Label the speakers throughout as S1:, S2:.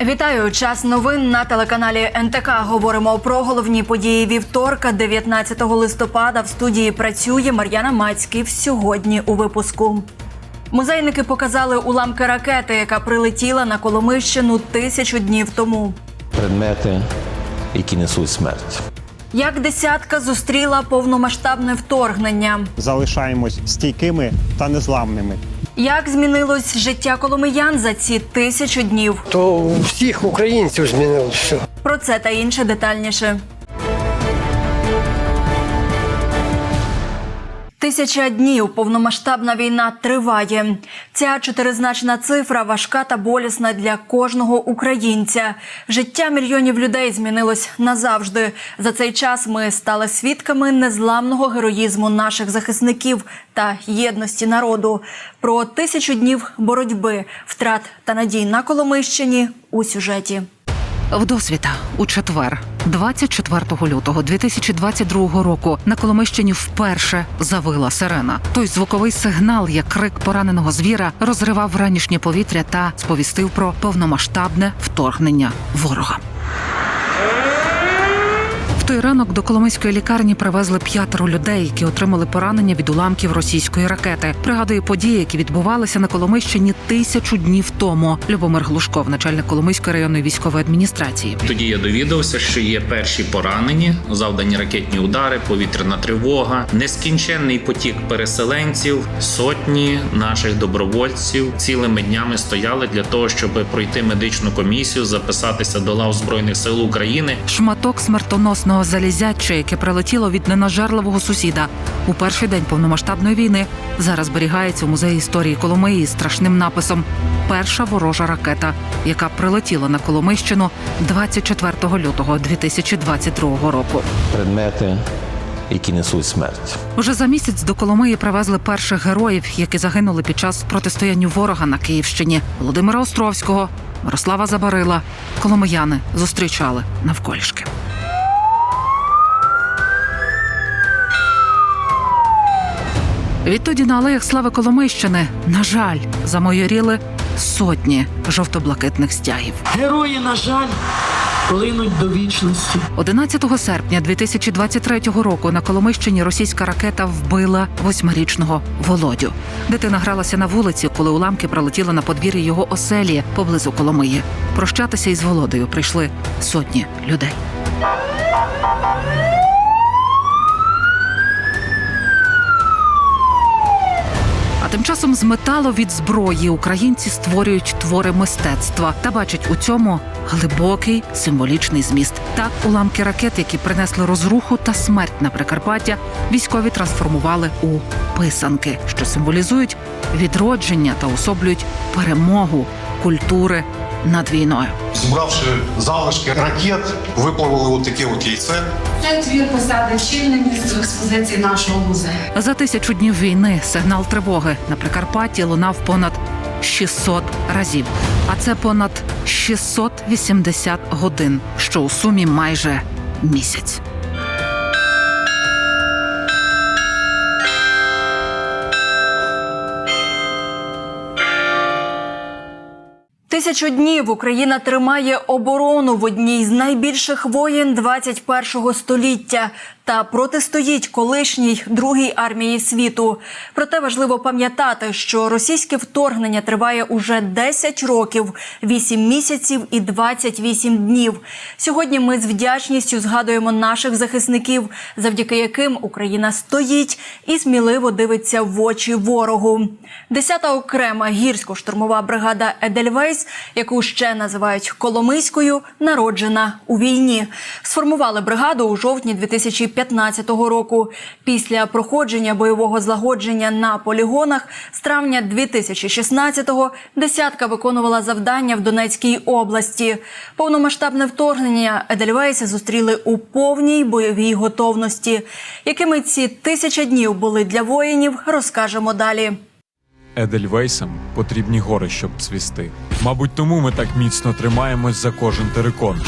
S1: Вітаю! Час новин на телеканалі НТК. Говоримо про головні події вівторка, 19 листопада. В студії працює Мар'яна Мацьків. Сьогодні у випуску. Музейники показали уламки ракети, яка прилетіла на Коломищину тисячу днів тому.
S2: предмети, які несуть смерть.
S1: Як десятка зустріла повномасштабне вторгнення?
S3: залишаємось стійкими та незламними.
S1: Як змінилось життя коломиян за ці тисячу днів?
S4: то у всіх українців змінилося все.
S1: Про це та інше детальніше. Тисяча днів повномасштабна війна триває. Ця чотиризначна цифра важка та болісна для кожного українця. Життя мільйонів людей змінилось назавжди. За цей час ми стали свідками незламного героїзму наших захисників та єдності народу. Про тисячу днів боротьби, втрат та надій на Коломищині у сюжеті.
S5: Вдосвіта у четвер, 24 лютого 2022 року, на Коломищині вперше завила сирена. Той звуковий сигнал, як крик пораненого звіра, розривав ранішнє повітря та сповістив про повномасштабне вторгнення ворога. Той ранок до Коломийської лікарні привезли п'ятеро людей, які отримали поранення від уламків російської ракети. Пригадує події, які відбувалися на Коломийщині тисячу днів тому. Любомир Глушков, начальник Коломийської районної військової адміністрації.
S6: Тоді я довідався, що є перші поранені, завдані ракетні удари, повітряна тривога, нескінченний потік переселенців, сотні наших добровольців цілими днями стояли для того, щоб пройти медичну комісію, записатися до лав збройних сил України.
S5: Шматок смертоносного залізяча, яке прилетіло від ненажерливого сусіда у перший день повномасштабної війни, зараз зберігається у музеї історії Коломиї з страшним написом Перша ворожа ракета, яка прилетіла на Коломийщину 24 лютого 2022 року.
S2: Предмети, які несуть смерть.
S5: Уже за місяць до Коломиї привезли перших героїв, які загинули під час протистояння ворога на Київщині Володимира Островського, Мирослава Забарила. Коломияни зустрічали навколішки. Відтоді на алеях слави Коломийщини, на жаль, замойоріли сотні жовто-блакитних стягів.
S7: Герої, на жаль, плинуть до вічності.
S5: 11 серпня 2023 року на Коломищині російська ракета вбила восьмирічного Володю. Дитина гралася на вулиці, коли уламки прилетіли на подвір'я його оселі поблизу Коломиї. Прощатися із Володою прийшли сотні людей. Тим часом з металу від зброї українці створюють твори мистецтва та бачать у цьому глибокий символічний зміст. Так, уламки ракет, які принесли розруху та смерть на Прикарпаття, військові трансформували у писанки, що символізують відродження та особлюють перемогу культури над війною.
S8: Зібравши залишки ракет, виплавили от таке от яйце.
S9: Це твір посади чільне місце в експозиції нашого музею.
S5: За тисячу днів війни сигнал тривоги на Прикарпатті лунав понад 600 разів. А це понад 680 годин, що у сумі майже місяць.
S1: Тисячу днів Україна тримає оборону в одній з найбільших воєн 21-го століття та протистоїть колишній другій армії світу. Проте важливо пам'ятати, що російське вторгнення триває уже 10 років, 8 місяців і 28 днів. Сьогодні ми з вдячністю згадуємо наших захисників, завдяки яким Україна стоїть і сміливо дивиться в очі ворогу. 10-та окрема гірсько-штурмова бригада Едельвейс, яку ще називають Коломийською, народжена у війні. Сформували бригаду у жовтні 2015 року. Після проходження бойового злагодження на полігонах з травня 2016-го десятка виконувала завдання в Донецькій області. Повномасштабне вторгнення Едельвейси зустріли у повній бойовій готовності. Якими ці тисяча днів були для воїнів, розкажемо далі.
S10: Едельвейсам потрібні гори, щоб цвісти. Мабуть, тому ми так міцно тримаємось за кожен терикон.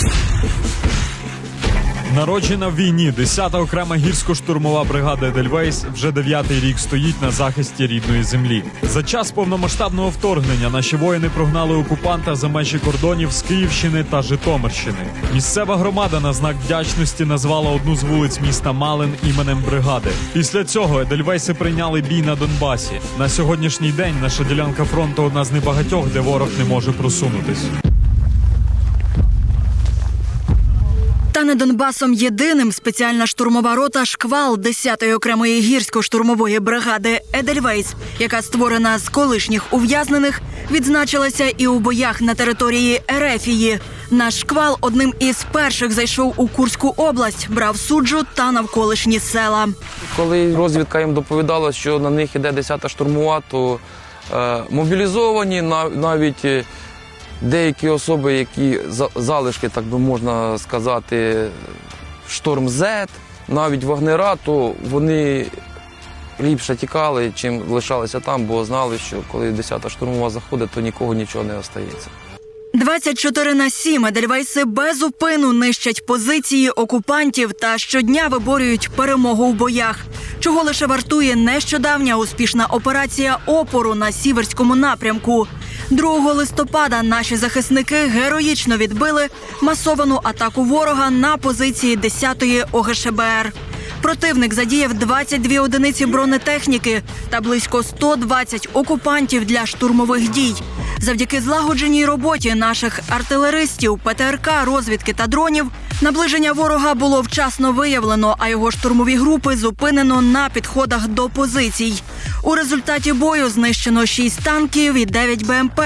S10: Народжена в війні 10-та окрема гірсько-штурмова бригада Едельвейс вже дев'ятий рік стоїть на захисті рідної землі. За час повномасштабного вторгнення наші воїни прогнали окупанта за межі кордонів з Київщини та Житомирщини. Місцева громада на знак вдячності назвала одну з вулиць міста Малин іменем бригади. Після цього Едельвейси прийняли бій на Донбасі. На сьогоднішній день наша ділянка фронту одна з небагатьох, де ворог не може просунутись.
S1: Та не Донбасом єдиним спеціальна штурмова рота Шквал 10-ї окремої гірсько-штурмової бригади Едельвейс, яка створена з колишніх ув'язнених, відзначилася і у боях на території Ерефії. Наш шквал одним із перших зайшов у Курську область, брав суджу та навколишні села.
S11: Коли розвідка їм доповідала, що на них іде 10-та штурмова, то е, мобілізовані нав- навіть е, деякі особи, які за- залишки, так би можна сказати, шторм Z, навіть вагнера, то вони ліпше тікали, чим лишалися там, бо знали, що коли 10-та штурмова заходить, то нікого нічого не остається.
S1: 24 на 7 Едельвейси без упину нищать позиції окупантів та щодня виборюють перемогу у боях. Чого лише вартує нещодавня успішна операція опору на сіверському напрямку. 2 листопада наші захисники героїчно відбили масовану атаку ворога на позиції 10-ї ОГШБР. Противник задіяв 22 одиниці бронетехніки та близько 120 окупантів для штурмових дій. Завдяки злагодженій роботі наших артилеристів, ПТРК, розвідки та дронів наближення ворога було вчасно виявлено, а його штурмові групи зупинено на підходах до позицій. У результаті бою знищено 6 танків і 9 БМП.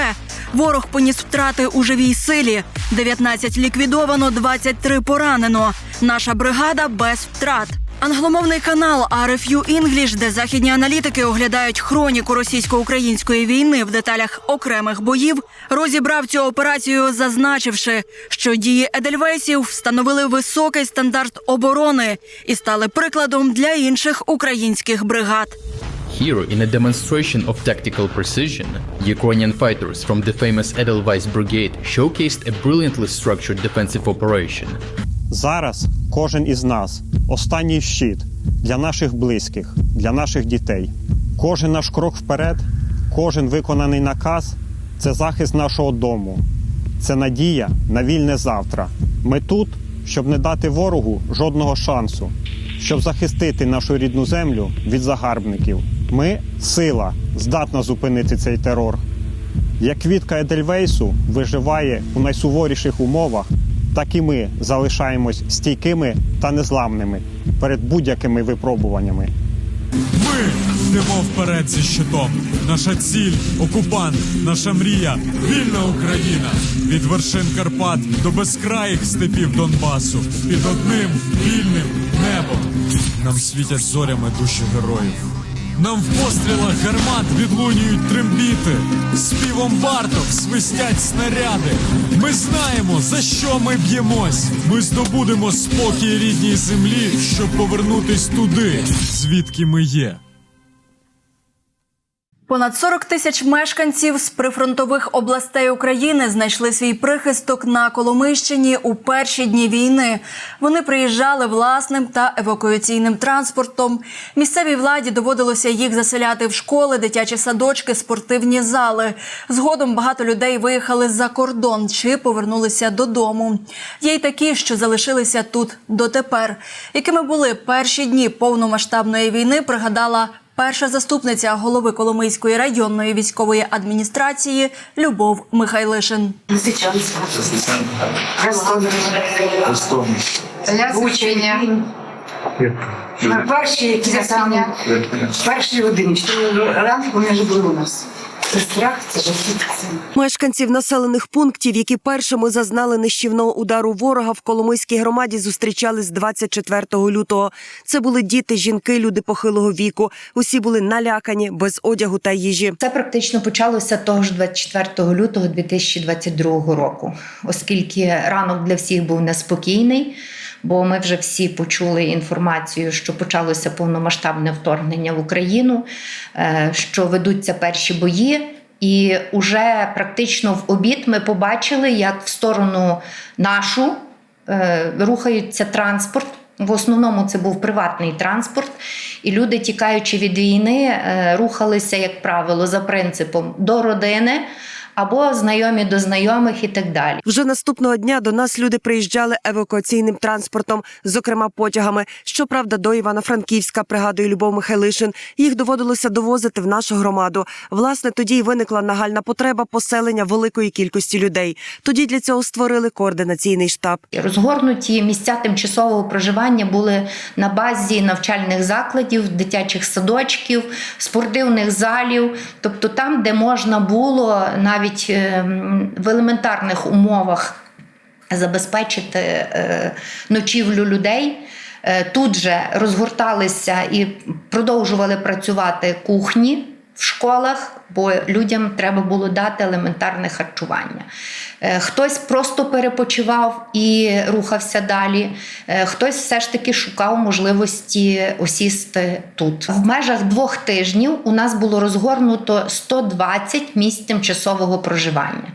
S1: Ворог поніс втрати у живій силі. 19 ліквідовано, 23 поранено. Наша бригада без втрат. Англомовний канал RFU English, де західні аналітики оглядають хроніку російсько-української війни в деталях окремих боїв, розібрав цю операцію, зазначивши, що дії Едельвейсів встановили високий стандарт оборони і стали прикладом для інших українських бригад.
S12: Here, in a demonstration of tactical precision, Ukrainian fighters from the famous Edelweiss Brigade showcased a brilliantly structured defensive operation.
S3: Зараз кожен із нас останній щит для наших близьких, для наших дітей. Кожен наш крок вперед, кожен виконаний наказ це захист нашого дому, це надія на вільне завтра. Ми тут, щоб не дати ворогу жодного шансу, щоб захистити нашу рідну землю від загарбників. Ми сила, здатна зупинити цей терор. Як квітка Едельвейсу виживає у найсуворіших умовах, так і ми залишаємось стійкими та незламними перед будь-якими випробуваннями.
S10: Ми йдемо вперед зі щитом. Наша ціль окупант, наша мрія вільна Україна. Від вершин Карпат до безкраїх степів Донбасу. Під одним вільним небом. Нам світять зорями душі героїв. Нам в пострілах гармат відлунюють трембіти, співом варток свистять снаряди. Ми знаємо, за що ми б'ємось. Ми здобудемо спокій рідній землі, щоб повернутись туди, звідки ми є.
S1: Понад 40 тисяч мешканців з прифронтових областей України знайшли свій прихисток на Коломийщині у перші дні війни. Вони приїжджали власним та евакуаційним транспортом. Місцевій владі доводилося їх заселяти в школи, дитячі садочки, спортивні зали. Згодом багато людей виїхали за кордон чи повернулися додому. Є й такі, що залишилися тут дотепер. Якими були перші дні повномасштабної війни, пригадала Перша заступниця голови Коломийської районної військової адміністрації Любов Михайлишин.
S9: Звучення. Перші якісь там перші години, ранку вони вже були у нас. Це страх, це жахіття.
S13: Мешканців населених пунктів, які першими зазнали нищівного удару ворога в Коломийській громаді, зустрічали з 24 лютого. Це були діти, жінки, люди похилого віку. Усі були налякані, без одягу та їжі.
S14: Це практично почалося того ж 24 лютого 2022 року, оскільки ранок для всіх був неспокійний. Бо ми вже всі почули інформацію, що почалося повномасштабне вторгнення в Україну, е, що ведуться перші бої. І уже практично в обід ми побачили, як в сторону нашу е, рухається транспорт. В основному це був приватний транспорт, і люди, тікаючи від війни, е, рухалися, як правило, за принципом до родини або знайомі до знайомих і так далі.
S13: Вже наступного дня до нас люди приїжджали евакуаційним транспортом, зокрема потягами. Щоправда, до Івано-Франківська, пригадує Любов Михайлишин, їх доводилося довозити в нашу громаду. Власне, тоді й виникла нагальна потреба поселення великої кількості людей. Тоді для цього створили координаційний штаб.
S14: Розгорнуті місця тимчасового проживання були на базі навчальних закладів, дитячих садочків, спортивних залів, тобто там, де можна було навіть ем, в елементарних умовах забезпечити е, ночівлю людей. Е, Тут же розгорталися і продовжували працювати кухні в школах, бо людям треба було дати елементарне харчування. Е, Хтось просто перепочивав і рухався далі, Е, хтось все ж таки шукав можливості осісти тут. В межах двох тижнів у нас було розгорнуто 120 місць тимчасового проживання.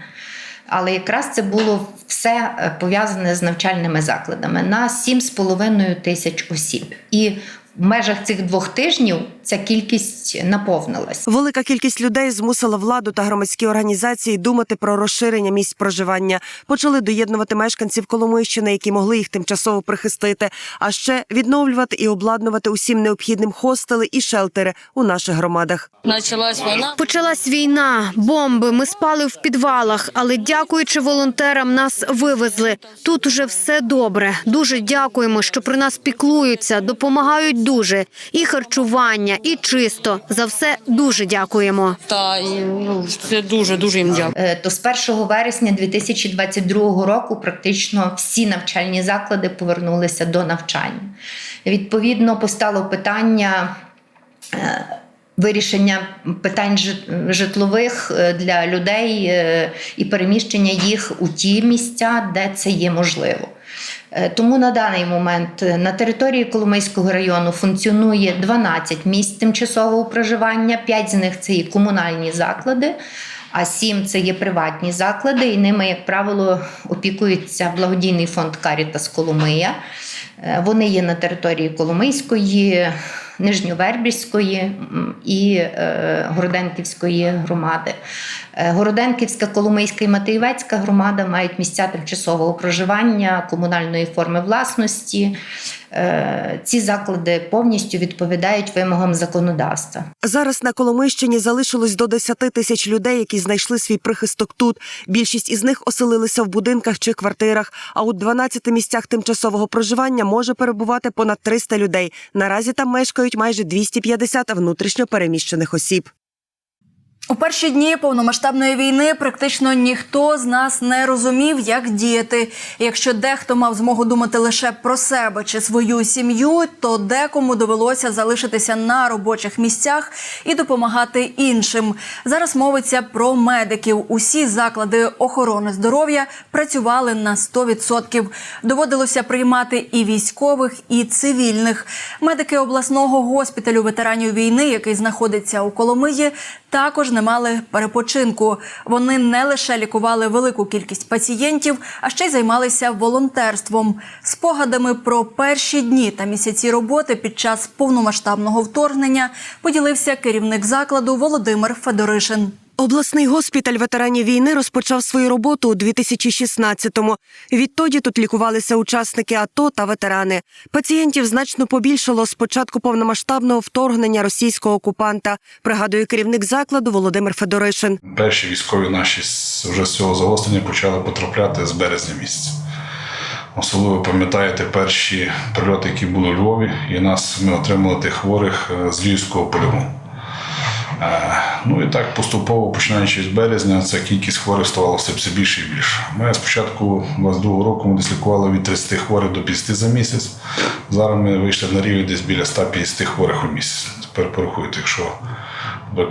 S14: Але якраз це було все е, пов'язане з навчальними закладами на 7,5 тисяч осіб. І в межах цих двох тижнів ця кількість наповнилась.
S13: Велика кількість людей змусила владу та громадські організації думати про розширення місць проживання. Почали доєднувати мешканців Коломийщини, які могли їх тимчасово прихистити, а ще відновлювати і обладнувати усім необхідним хостели і шелтери у наших громадах.
S15: Почалась війна. Почалась війна, бомби. Ми спали в підвалах, але дякуючи волонтерам, нас вивезли. Тут уже все добре. Дуже дякуємо, що про нас піклуються, допомагають дуже. І харчування, і чисто. За все дуже дякуємо.
S16: Та ну, це дуже дуже їм дякую.
S14: Е, То з 1 вересня 2022 року практично всі навчальні заклади повернулися до навчання. Відповідно, постало питання. е, Вирішення питань житлових е, для людей і переміщення їх у ті місця, де це є можливо. Е, Тому на даний момент е, на території Коломийського району функціонує 12 місць тимчасового проживання, 5 з них це є комунальні заклади, а 7 це є приватні заклади, і ними, як правило, опікується благодійний фонд Карітас Коломия. Е, Вони є на території Коломийської, Нижньовербівської і е, Городенківської громади. Е, Городенківська, Коломийська і Матеєвецька громада мають місця тимчасового проживання, комунальної форми власності. Е, Ці заклади повністю відповідають вимогам законодавства.
S13: Зараз на Коломийщині залишилось до 10 тисяч людей, які знайшли свій прихисток тут. Більшість із них оселилися в будинках чи квартирах. А у 12 місцях тимчасового проживання може перебувати понад 300 людей. Наразі там мешкають майже 250 внутрішньопереміщених осіб.
S1: У перші дні повномасштабної війни практично ніхто з нас не розумів, як діяти. Якщо дехто мав змогу думати лише про себе чи свою сім'ю, то декому довелося залишитися на робочих місцях і допомагати іншим. Зараз мовиться про медиків. Усі заклади охорони здоров'я працювали на 100%. Доводилося приймати і військових, і цивільних. Медики обласного госпіталю ветеранів війни, який знаходиться у Коломиї, також не мали перепочинку. Вони не лише лікували велику кількість пацієнтів, а ще й займалися волонтерством. Спогадами про перші дні та місяці роботи під час повномасштабного вторгнення поділився керівник закладу Володимир Федоришин.
S13: Обласний госпіталь ветеранів війни розпочав свою роботу у 2016-му. Відтоді тут лікувалися учасники АТО та ветерани. Пацієнтів значно побільшало з початку повномасштабного вторгнення російського окупанта. Пригадує керівник закладу Володимир Федоришин.
S17: Перші військові наші вже з цього загострення почали потрапляти з березня місяця. Особливо пам'ятаєте перші прильоти, які були у Львові, і нас ми отримали тих хворих е, з Львівського полігону. Е, Ну і так поступово, починаючи з березня, ця кількість хворих ставала все, більше і більше. Ми спочатку 22 року ми десь лікували від 30 хворих до 50 за місяць. Зараз ми вийшли на рівень десь біля 150 хворих у місяць. Тепер порахуйте, якщо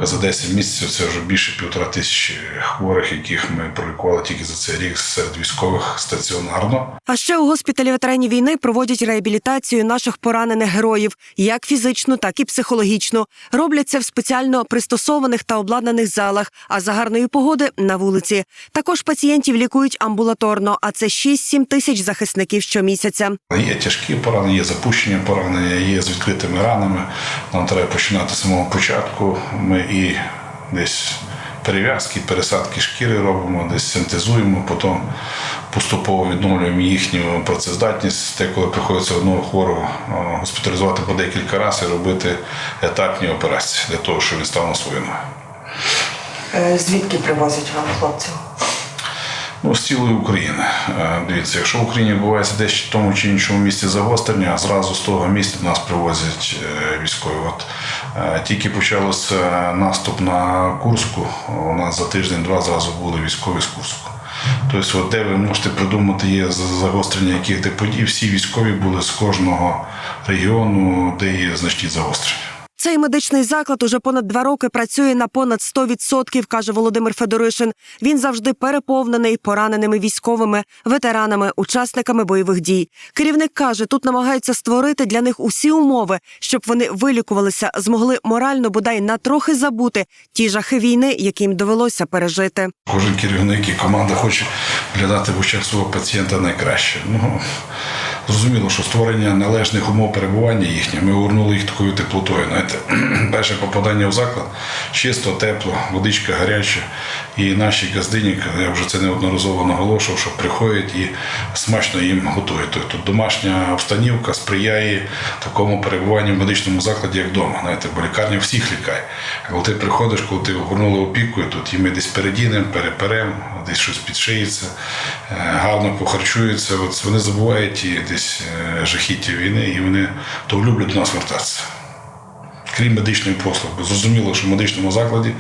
S17: за 10 місяців це вже більше півтора тисячі хворих, яких ми пролікували тільки за цей рік серед військових стаціонарно.
S13: А ще у госпіталі ветеранів війни проводять реабілітацію наших поранених героїв, як фізичну, так і психологічну. Роблять це в спеціально пристосованих та обладнаних залах, а за гарної погоди на вулиці. Також пацієнтів лікують амбулаторно, а це 6-7 тисяч захисників щомісяця.
S17: Є тяжкі поранення, є запущення поранення, є з відкритими ранами. Нам треба починати з самого початку. Ми і десь перев'язки, пересадки шкіри робимо, десь синтезуємо, потім поступово відновлюємо їхню працездатність. Те, коли приходиться одного хворого госпіталізувати по декілька разів і робити етапні операції для того, щоб він став на свою ногу.
S9: Е, Звідки привозять вам хлопців?
S17: Ну, з цілої України. Е, Дивіться, якщо в Україні відбувається десь в тому чи іншому місці загострення, зразу з того місця нас привозять е, військові. От е, тільки почався наступ на Курську, у нас за тиждень-два зразу були військові з Курську. Тобто, от де ви можете придумати є загострення яких де подій, всі військові були з кожного регіону, де є значні загострення.
S13: Цей медичний заклад уже понад два роки працює на понад 100%, каже Володимир Федоришин. Він завжди переповнений пораненими військовими, ветеранами, учасниками бойових дій. Керівник каже, тут намагаються створити для них усі умови, щоб вони вилікувалися, змогли морально бодай на трохи забути ті жахи війни, які їм довелося пережити.
S17: Кожен керівник і команда хоче глядати в очах свого пацієнта найкраще. Ну, зрозуміло, що створення належних умов перебування їхнє, ми огорнули їх такою теплотою. Знаєте, перше попадання в заклад чисто, тепло, водичка гаряча. І наші газдині, я вже це неодноразово наголошував, що приходять і смачно їм готують. Тобто домашня обстанівка сприяє такому перебуванню в медичному закладі, як вдома. Знаєте, бо лікарня всіх лікає. Коли ти приходиш, коли ти огорнули опікою, тут і ми десь передінемо, переперемо, десь щось підшиється, е, гарно похарчуються. От вони забувають і десь е, жахіття війни, і вони то люблять до нас вертатися. Крім медичної послуги. Зрозуміло, що в медичному закладі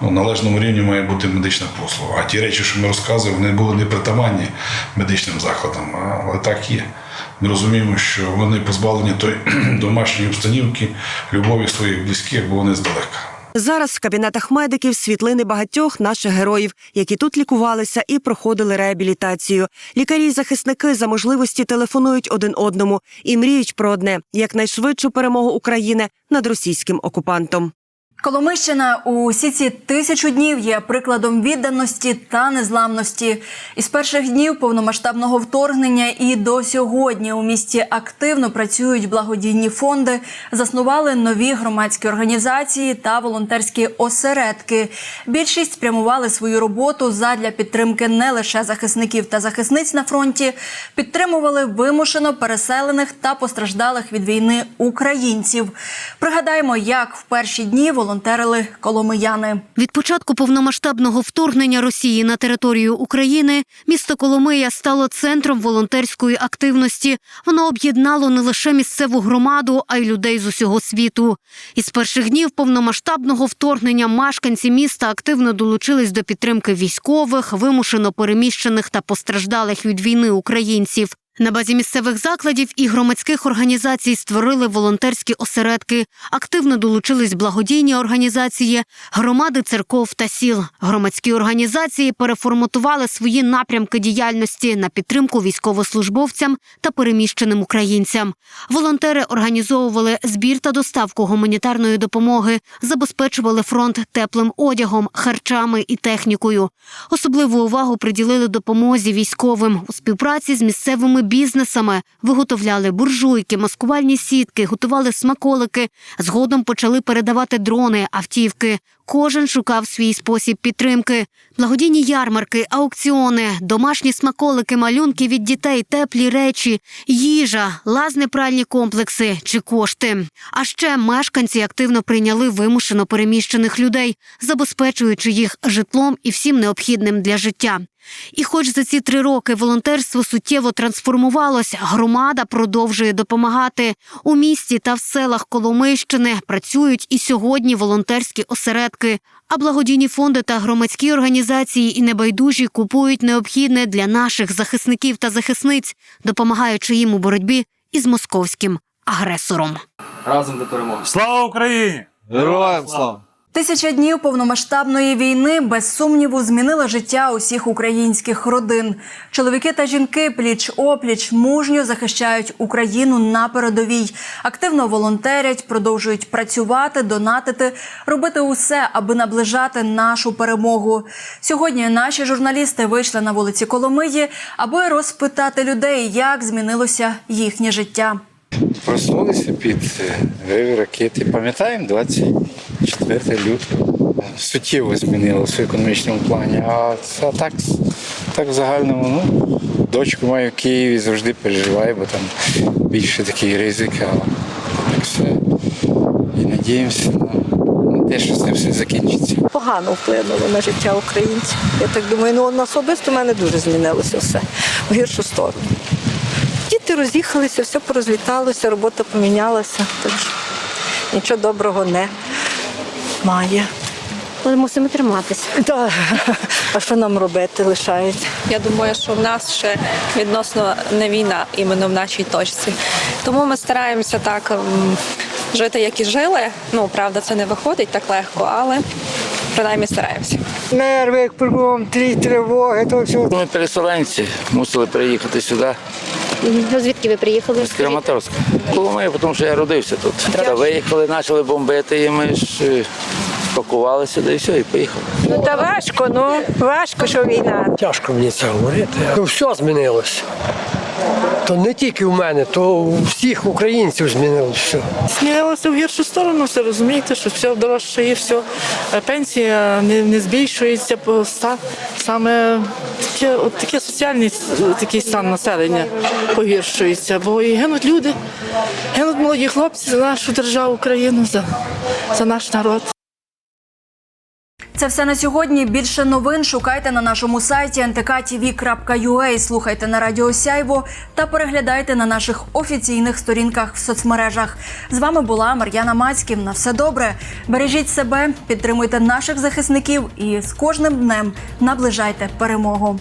S17: ну, на належному рівні має бути медична послуга. А ті речі, що ми розказуємо, вони були не притаманні медичним закладам, але так є. Ми розуміємо, що вони позбавлені тої домашньої обстанівки, любові своїх близьких, бо вони здалека.
S13: Зараз в кабінетах медиків світлини багатьох наших героїв, які тут лікувалися і проходили реабілітацію. Лікарі й захисники за можливості телефонують один одному і мріють про одне якнайшвидшу перемогу України над російським окупантом.
S1: Коломищина у усі ці тисячу днів є прикладом відданості та незламності. Із перших днів повномасштабного вторгнення і до сьогодні у місті активно працюють благодійні фонди, заснували нові громадські організації та волонтерські осередки. Більшість спрямували свою роботу задля підтримки не лише захисників та захисниць на фронті, підтримували вимушено переселених та постраждалих від війни українців. Пригадаємо, як в перші дні волонтерили коломияни.
S15: Від початку повномасштабного вторгнення Росії на територію України місто Коломия стало центром волонтерської активності. Воно об'єднало не лише місцеву громаду, а й людей з усього світу. Із перших днів повномасштабного вторгнення мешканці міста активно долучились до підтримки військових, вимушено переміщених та постраждалих від війни українців. На базі місцевих закладів і громадських організацій створили волонтерські осередки. Активно долучились благодійні організації, громади церков та сіл. Громадські організації переформатували свої напрямки діяльності на підтримку військовослужбовцям та переміщеним українцям. Волонтери організовували збір та доставку гуманітарної допомоги, забезпечували фронт теплим одягом, харчами і технікою. Особливу увагу приділили допомозі військовим у співпраці з місцевими бізнесами. Виготовляли буржуйки, маскувальні сітки, готували смаколики. Згодом почали передавати дрони, автівки. Кожен шукав свій спосіб підтримки. Благодійні ярмарки, аукціони, домашні смаколики, малюнки від дітей, теплі речі, їжа, лазне пральні комплекси чи кошти. А ще мешканці активно прийняли вимушено переміщених людей, забезпечуючи їх житлом і всім необхідним для життя. І хоч за ці три роки волонтерство суттєво трансформувалось, громада продовжує допомагати. У місті та в селах Коломийщини працюють і сьогодні волонтерські осередки. А благодійні фонди та громадські організації і небайдужі купують необхідне для наших захисників та захисниць, допомагаючи їм у боротьбі із московським агресором.
S10: Разом до перемоги. Слава Україні!
S18: Героям слава!
S1: Тисяча днів повномасштабної війни без сумніву змінила життя усіх українських родин. Чоловіки та жінки пліч опліч мужньо захищають Україну на передовій, активно волонтерять, продовжують працювати, донатити, робити усе, аби наближати нашу перемогу. Сьогодні наші журналісти вийшли на вулиці Коломиї, аби розпитати людей, як змінилося їхнє життя.
S18: Проснулися під е, ракети. Пам'ятаємо 24 лютого. Суттєво змінилося в економічному плані. А це так, так в загальному, ну, дочку маю в Києві, завжди переживаю, бо там більше такий ризик, але так все. І надіємося на те, що це все закінчиться.
S19: Погано вплинуло на життя українців. Я так думаю, ну на особисто в мене дуже змінилося все в гіршу сторону. Діти роз'їхалися, все порозліталося, робота помінялася. Нічого доброго не має.
S15: Але мусимо триматися.
S19: Так. А що нам робити лишається?
S20: Я думаю, що в нас ще відносно не війна іменно в нашій точці. Тому ми стараємося так жити, як і жили. Ну, правда, це не виходить так легко, але принаймні стараємося.
S4: Нерви, як кругом, трі тривоги, то все.
S18: Ми переселенці мусили приїхати сюди.
S15: Ну, Звідки ви приїхали?
S18: З Краматорська. Коломиї, тому що я родився тут. Та виїхали, почали бомбити, і ми ж спакували сюди і все, і поїхали.
S19: Ну та важко, ну важко, що війна.
S4: Тяжко мені це говорити. Ну, все змінилося. То не тільки в мене, то у всіх українців змінилося все.
S7: Змінилося в гіршу сторону, все розумієте, що все дорожче і все. Е, Пенсія не, не збільшується, саме таке, от таке соціальний такий стан населення погіршується, бо і гинуть люди, гинуть молоді хлопці за нашу державу Україну, за, за наш народ.
S1: Це все на сьогодні. Більше новин шукайте на нашому сайті ntktv.ua, слухайте на Радіо Сяйво та переглядайте на наших офіційних сторінках в соцмережах. З вами була Мар'яна Мацьків. На все добре. Бережіть себе, підтримуйте наших захисників і з кожним днем наближайте перемогу.